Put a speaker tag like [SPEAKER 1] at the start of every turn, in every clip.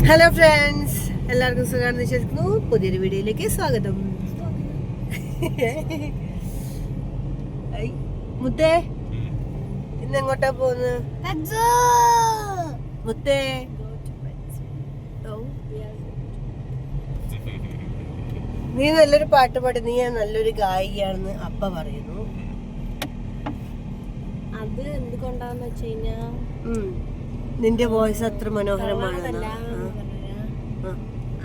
[SPEAKER 1] Hello friends എല്ലാവർക്കും സുഖമാണെന്ന് വിശ്വസിക്കുന്നു. പുതിയൊരു വീഡിയോയിലേക്ക് സ്വാഗതം. മുത്തേ. ഇന്ന് എങ്ങോട്ടാ പോന്ന് മുത്തേ. നീ നല്ലൊരു പാട്ട് പാടി. നീ നല്ലൊരു ഗായികയാണെന്ന് അപ്പ പറയുന്നു.
[SPEAKER 2] അത് എന്തുകൊണ്ടാന്ന് വെച്ച് കഴിഞ്ഞാ.
[SPEAKER 1] നിന്റെ വോയിസ് അത്ര
[SPEAKER 2] മനോഹരമാണ്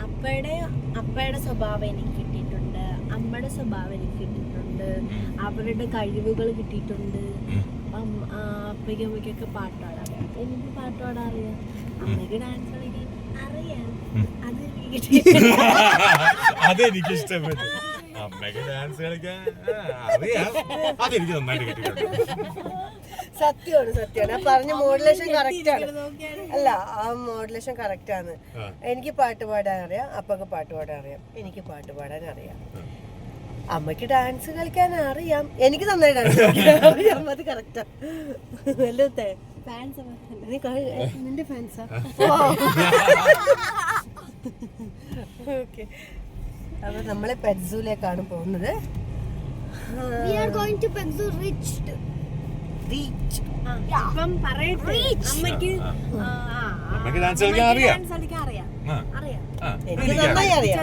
[SPEAKER 2] അപ്പയുടെ അപ്പയുടെ സ്വഭാവം എനിക്ക് കിട്ടിയിട്ടുണ്ട്. അമ്മയുടെ സ്വഭാവം എനിക്ക് കിട്ടിയിട്ടുണ്ട്. അവരുടെ കഴിവുകൾ കിട്ടിയിട്ടുണ്ട്. അപ്പയ്ക്കും അമ്മയ്ക്കൊക്കെ പാട്ട് പാടാൻ എനിക്ക് പാട്ട് പാടാൻ അറിയാം. അമ്മയ്ക്ക് ഡാൻസ് കളിക്കാൻ അറിയാം. അത് എനിക്ക് കിട്ടിയിട്ടുണ്ട്
[SPEAKER 3] അതെനിക്ക് ഇഷ്ടപ്പെട്ടു അമ്മയ്ക്ക് ഡാൻസ് കളിക്കാൻ. അറിയാം അതെനിക്ക് നന്നായിട്ട് കിട്ടിയിട്ടുണ്ട്.
[SPEAKER 1] സത്യമാണ് സത്യമാണ്. ആ പറഞ്ഞ മോഡുലേഷൻ കറക്റ്റ് ആണ്. അല്ല ആ മോഡുലേഷൻ കറക്റ്റ് ആണ്. എനിക്ക് പാട്ട് പാടാൻ അറിയാം അപ്പൊക്കെ പാട്ട് പാടാൻ അറിയാം എനിക്ക് പാട്ട് പാടാൻ അറിയാം. അമ്മയ്ക്ക് ഡാൻസ് കളിക്കാൻ അറിയാം. എനിക്ക് നന്നായി ഡാൻസ് കളിക്കാൻ അറിയാം. അത് കറക്റ്റാ വല്ലത്തെ നിന്റെ ഫാൻസാ ഓക്കെ അപ്പൊ നമ്മളെ പെറ്റ്സൂലേക്കാണ് പോകുന്നത്.
[SPEAKER 2] അമ്മയ്ക്ക്
[SPEAKER 3] ഡാൻസ് കളിക്കാൻ അറിയാം.
[SPEAKER 1] എനിക്ക് നന്നായി അറിയാം.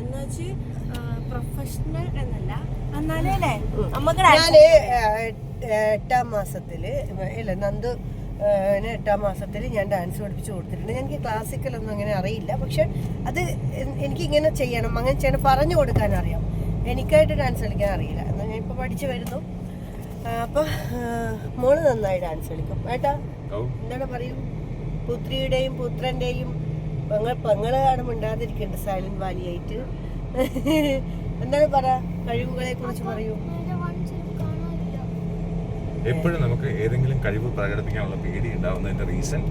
[SPEAKER 2] എന്ന് വെച്ച് പ്രൊഫഷണൽ എന്നല്ല. എന്നാലേ
[SPEAKER 1] നമ്മക്ക് ഞാൻ എട്ടാം മാസത്തിൽ ഇല്ല നന്ദു എട്ടാം മാസത്തിൽ ഞാൻ ഡാൻസ് പഠിപ്പിച്ചു കൊടുത്തിട്ടുണ്ട്. എനിക്ക് ക്ലാസിക്കൽ ഒന്നും അങ്ങനെ അറിയില്ല. പക്ഷെ അത് എനിക്കിങ്ങനെ എനിക്ക് ഇങ്ങനെ ചെയ്യണം. അങ്ങനെ ചെയ്യണം. പറഞ്ഞു കൊടുക്കാൻ അറിയാം. എനിക്കായിട്ട് ഡാൻസ് കളിക്കാൻ അറിയില്ല. എന്നാൽ ഞാൻ ഇപ്പോൾ പഠിച്ചു വരുന്നു. അപ്പോൾ മോൾ നന്നായി ഡാൻസ് കളിക്കും. ഏട്ടാ എന്താണ് പറയൂ പുത്രിയുടെയും പുത്രന്റെയും പെങ്ങൾ പെങ്ങളാണ് മിണ്ടാതിരിക്കേണ്ടത് സൈലന്റ് വാലിയായിട്ട് എന്താണ് പറ? കഴിവുകളെ കുറിച്ച് പറയൂ.
[SPEAKER 3] എപ്പോഴും നമുക്ക് ഏതെങ്കിലും കഴിവ് പ്രകടിപ്പിക്കാനുള്ള പേടി ഉണ്ടാവുന്നതിന്റെ റീസൺ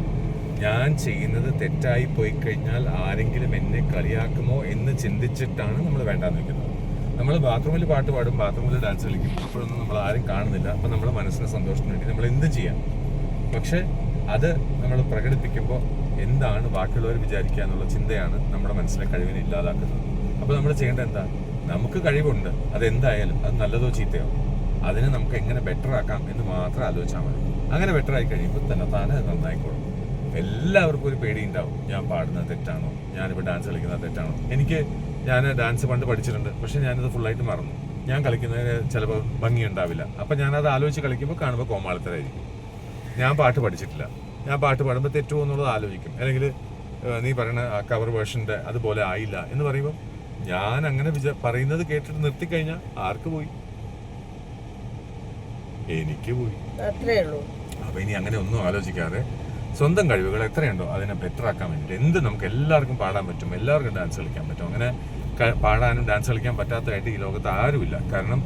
[SPEAKER 3] ഞാൻ ചെയ്യുന്നത് തെറ്റായി പോയി കഴിഞ്ഞാൽ ആരെങ്കിലും എന്നെ കളിയാക്കുമോ എന്ന് ചിന്തിച്ചിട്ടാണ് നമ്മൾ വേണ്ടാന്ന് വെക്കുന്നത് നമ്മൾ ബാത്റൂമിൽ പാട്ട് പാടും ബാത്റൂമിൽ ഡാൻസ് കളിക്കും. അപ്പോഴൊന്നും നമ്മൾ ആരും കാണുന്നില്ല. അപ്പം നമ്മുടെ മനസ്സിന് സന്തോഷത്തിന് വേണ്ടി നമ്മൾ എന്ത് ചെയ്യാം? പക്ഷെ അത് നമ്മൾ പ്രകടിപ്പിക്കുമ്പോൾ എന്താണ് ബാക്കിയുള്ളവർ വിചാരിക്കുക എന്നുള്ള ചിന്തയാണ് നമ്മുടെ മനസ്സിലെ കഴിവിനെ ഇല്ലാതാക്കുന്നത്. അപ്പോൾ നമ്മൾ ചെയ്യേണ്ടത് എന്താ? നമുക്ക് കഴിവുണ്ട്. അതെന്തായാലും അത് നല്ലതോ ചീത്തയോ? അതിനെ നമുക്ക് എങ്ങനെ ബെറ്റർ ആക്കാം എന്ന് മാത്രം ആലോചിച്ചാൽ മതി. അങ്ങനെ ബെറ്റർ ആയി കഴിയുമ്പോൾ തന്നെ താനെ നന്നായിക്കോളും എല്ലാവർക്കും ഒരു പേടി ഉണ്ടാവും ഞാൻ പാടുന്നത് തെറ്റാണോ? ഞാനിപ്പോൾ ഡാൻസ് കളിക്കുന്നത് തെറ്റാണോ? എനിക്ക് ഞാൻ ഡാൻസ് പണ്ട് പഠിച്ചിട്ടുണ്ട്. പക്ഷെ ഞാനത് ഫുള്ളായിട്ട് മറന്നു. ഞാൻ കളിക്കുന്നതിന് ചിലപ്പോൾ ഭംഗി ഉണ്ടാവില്ല അപ്പം ഞാനത് ആലോചിച്ച് കളിക്കുമ്പോൾ കാണുമ്പോൾ കോമാളിത്തരായിരിക്കും. ഞാൻ പാട്ട് പഠിച്ചിട്ടില്ല. ഞാൻ പാട്ട് പാടുമ്പോൾ തെറ്റുമോ എന്നുള്ളത് ആലോചിക്കും. അല്ലെങ്കിൽ നീ പറയുന്ന ആ കവർ വേർഷന്റെ അതുപോലെ ആയില്ല എന്ന് പറയുമ്പോൾ ഞാൻ അങ്ങനെ വിചാ പറയുന്നത് കേട്ടിട്ട് നിർത്തിക്കഴിഞ്ഞാൽ ആർക്ക് പോയി? എനിക്ക് പോയി.
[SPEAKER 1] അത്രേ ഉള്ളൂ.
[SPEAKER 3] അപ്പൊ ഇനി അങ്ങനെ ഒന്നും ആലോചിക്കാതെ സ്വന്തം കഴിവുകൾ എത്രയുണ്ടോ അതിനെ ബെറ്റർ ആക്കാൻ വേണ്ടിയിട്ട് എന്ത് നമുക്ക് എല്ലാവർക്കും പാടാൻ പറ്റും എല്ലാവർക്കും ഡാൻസ് കളിക്കാൻ പറ്റും. അങ്ങനെ പാടാനും ഡാൻസ് കളിക്കാൻ പറ്റാത്തതായിട്ട് ഈ ലോകത്ത് ആരുമില്ല. കാരണം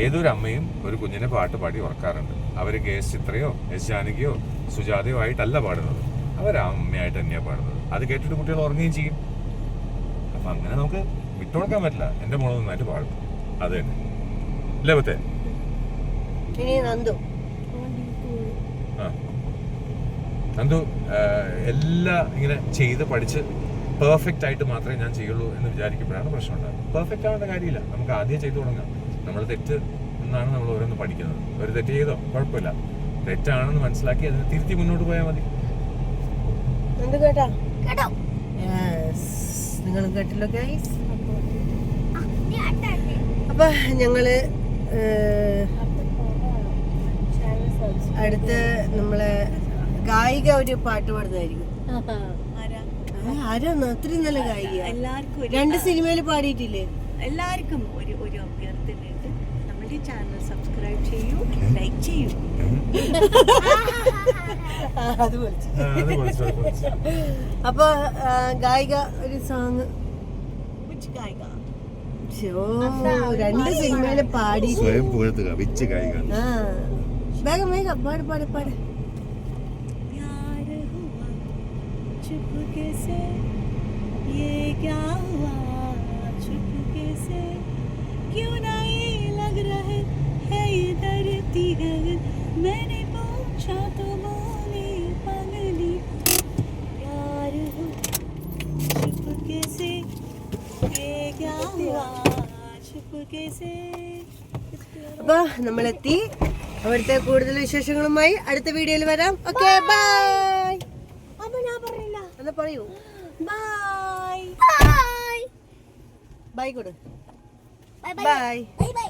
[SPEAKER 3] ഏതൊരു അമ്മയും ഒരു കുഞ്ഞിനെ പാട്ട് പാടി ഉറക്കാറുണ്ട്. അവർ കെ എസ് ചിത്രയോ എസ് ജാനകിയോ സുജാതയോ ആയിട്ടല്ല പാടുന്നത്. അവർ അമ്മയായിട്ട് തന്നെയാണ് പാടുന്നത്. അത് കേട്ടിട്ട് കുട്ടികൾ ഉറങ്ങുകയും ചെയ്യും. അപ്പം അങ്ങനെ നമുക്ക് വിട്ടുകൊടുക്കാൻ പറ്റില്ല. എന്റെ മോൾ നന്നായിട്ട് പാടും. അത് തന്നെ. ലഭത്തെ പത്തേ
[SPEAKER 1] ഇനി നന്ദു.
[SPEAKER 3] നന്ദു എല്ലാം ഇങ്ങനെ ചെയ്ത് പഠിച്ച് പെർഫെക്റ്റ് ആയിട്ട് മാത്രമേ ഞാൻ ചെയ്യുള്ളൂ എന്ന് വിചാരിക്കുമ്പോഴാണ് പ്രശ്നം ഉണ്ടാകുന്നത് പെർഫെക്റ്റ് ആവേണ്ട കാര്യമില്ല. നമുക്ക് ആദ്യം ചെയ്തു തുടങ്ങാം. നമ്മൾ തെറ്റ് എന്നാണ് നമ്മൾ ഓരോന്ന് പഠിക്കുന്നത്. ഒരു തെറ്റ് ചെയ്തോ? കുഴപ്പമില്ല. തെറ്റാണെന്ന് മനസ്സിലാക്കി അതിനെ തിരുത്തി മുന്നോട്ട് പോയാൽ മതി.
[SPEAKER 1] നിങ്ങൾ കേട്ടല്ലോ ഗൈസ്. അപ്പൊ ഞങ്ങൾ അടുത്ത് നമ്മളെ ഗായിക ഒരു പാട്ട് പാടുന്നതായിരിക്കും.
[SPEAKER 2] ആരാ?
[SPEAKER 1] അത്രയും നല്ല ഗായിക.
[SPEAKER 2] എല്ലാവർക്കും
[SPEAKER 1] രണ്ട് സിനിമയിൽ പാടിയിട്ടില്ലേ?
[SPEAKER 2] എല്ലാവർക്കും ഒരു ഒരു അഭ്യർത്ഥനയുണ്ട്. നമ്മുടെ ചാനൽ സബ്സ്ക്രൈബ് ചെയ്യൂ ലൈക്ക് ചെയ്യൂ.
[SPEAKER 1] അപ്പൊ ഗായിക ഒരു സോങ്.
[SPEAKER 2] ഗായിക.
[SPEAKER 1] രണ്ട് സിനിമയിൽ പാടി
[SPEAKER 3] സ്വയം പുകഴ്ത്തുക വിച്ച് ഗായിക.
[SPEAKER 1] ആ. വേഗം വേഗം പാട് പാട് പാട്
[SPEAKER 2] प्यार हुआ चुपके से ये क्या हुआ चुपके से क्यों नहीं लग रहे है ये धरती गगन मैंने पूछा तो बोली पगली प्यार हुआ
[SPEAKER 1] അപ്പൊ നമ്മളെത്തി അവിടുത്തെ കൂടുതൽ വിശേഷങ്ങളുമായി അടുത്ത വീഡിയോയിൽ വരാം. ഓക്കെ ബൈ എന്നാ പറയൂ?
[SPEAKER 2] ബൈ
[SPEAKER 4] ബൈ
[SPEAKER 1] ബൈ കൊടു ബൈ.
[SPEAKER 4] ബൈ.